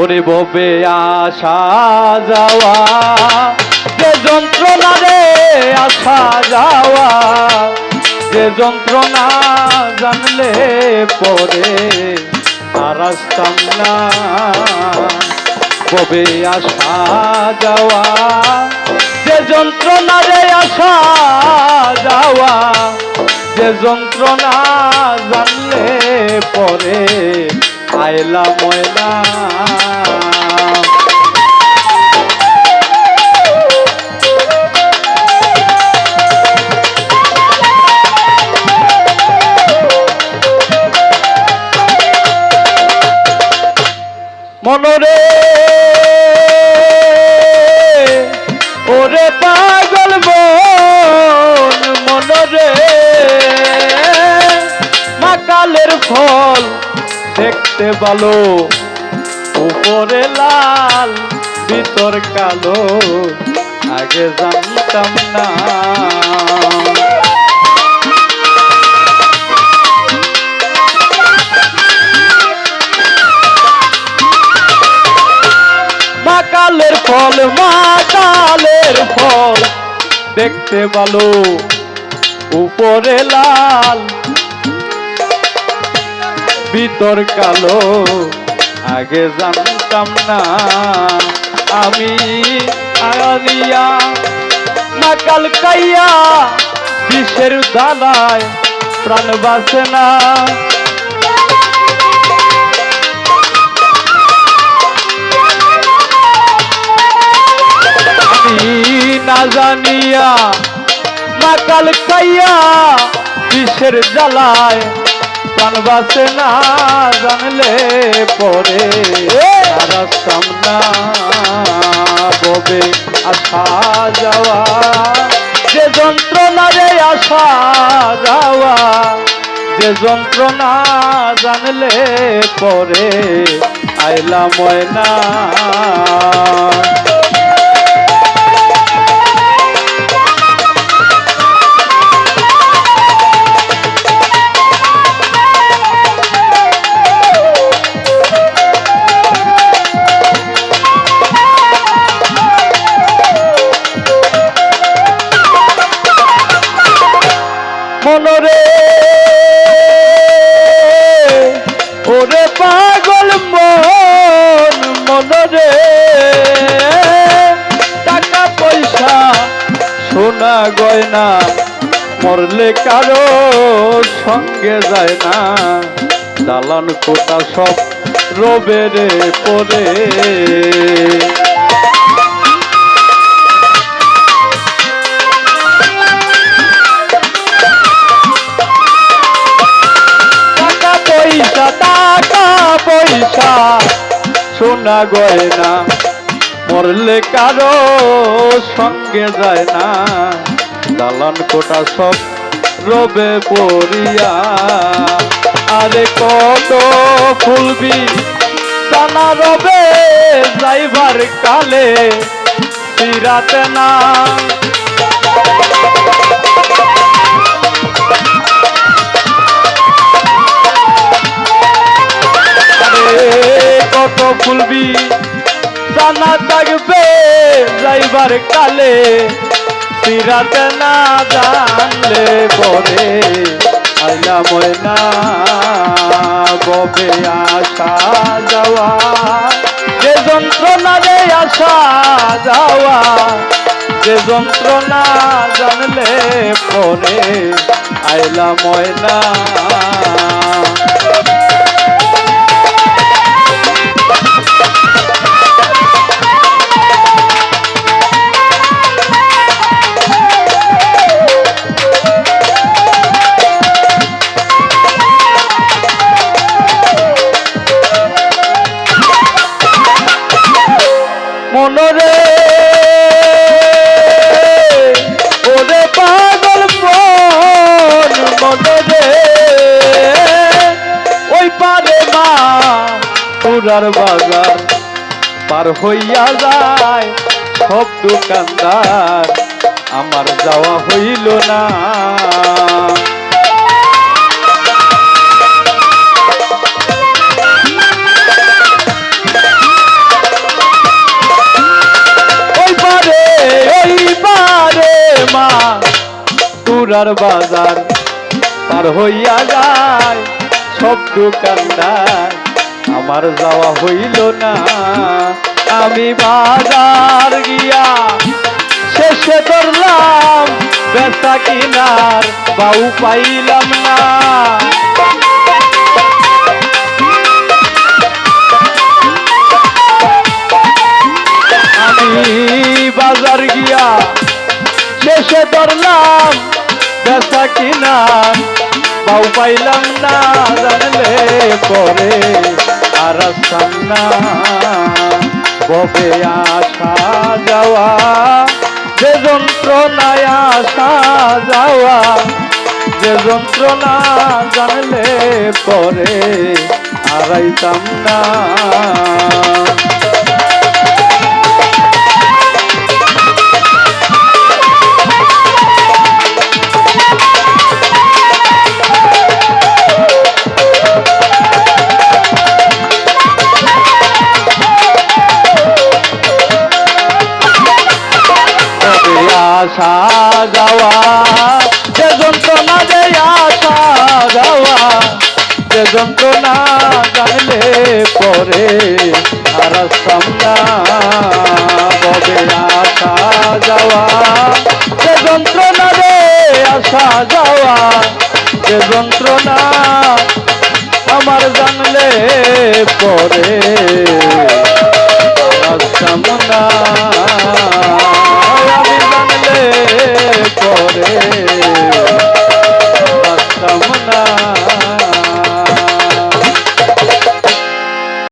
ওরে ববে আসা যাওয়া, যে যন্ত্রণা রে আসা যাওয়া, যে যন্ত্রণা জানলে পরে আর আসতাম না। কবে আসা যাওয়া, যে যন্ত্রণা রে আসা যাওয়া, যে যন্ত্রণা জানলে পরে আয়লা ময়না মনরে। ওরে পাগল মন মনরে। মাকালের ফল দেখতে ভালো। উপরে লাল, ভিতর কালো। আগে জানতাম না। মাকালের ফল মাকালের ফল দেখতে ভালো। উপরে লাল ভিতর কালো, আগে জানতাম না। আমি আরিয়া মাকাল কাইয়া, বিষের দালায় প্রাণ বাসে না। না জানিয়া মাকাল খাইয়া বিষের জ্বালায় প্রাণ বাসে না জানলে পরে রাস্তাম না ববে আসা যাওয়া। যে যন্ত্রণা রে আসা যাওয়া যে যন্ত্রণা জানলে পরে আইলা ময়না। মনরে ওরে পাগল মন মনরে টাকা, পয়সা, সোনা, গয়না মরলে কারও সঙ্গে যায় না। দালান কোটা সব রবেরে পরে। সোনা গয়না মরলে কারও সঙ্গে যায় না। দালান কোটা সব রবে পড়িয়া, আরে কত ফুলবি টানা রবে যাইবার কালে, ফিরাতে না। কত ফুলবি জানা থাকবে যাইবার কালে। ফিরাতে না জানলে পরে আইলা ময়না, ববে আসা যাওয়া। যে যন্ত্রণা রে আসা যাওয়া, যে যন্ত্রণা জানলে পরে আইলা ময়না। বাজার বাজার, পার হইয়া যায়, সব দোকানদার। আমার যাওয়া হইল না। মা বাজার পার হইয়া যায়, সব দোকানদার। আমার যাওয়া হইল না। আমি বাজার গিয়া শেষে ধরলাম বেচা কিনার, বাউ পাইলাম না। আমি বাজার গিয়া শেষে ধরলাম বেচা কিনা বাউ পাইলাম না। জানলে পরে আর সামনা ববে আসা যাওয়া, যে যন্ত্রণায় আসা যাওয়া, যে যন্ত্রণা জানলে পরে আড়াইতাম না। আসা যাওয়া যে যন্ত্রণা যে আসা যাওয়া যে যন্ত্রণা জানলে পরে আর সামনা ববে আসা যাওয়া যে যন্ত্রণা রে আসা যাওয়া যে যন্ত্রণা আমার জানলে পরে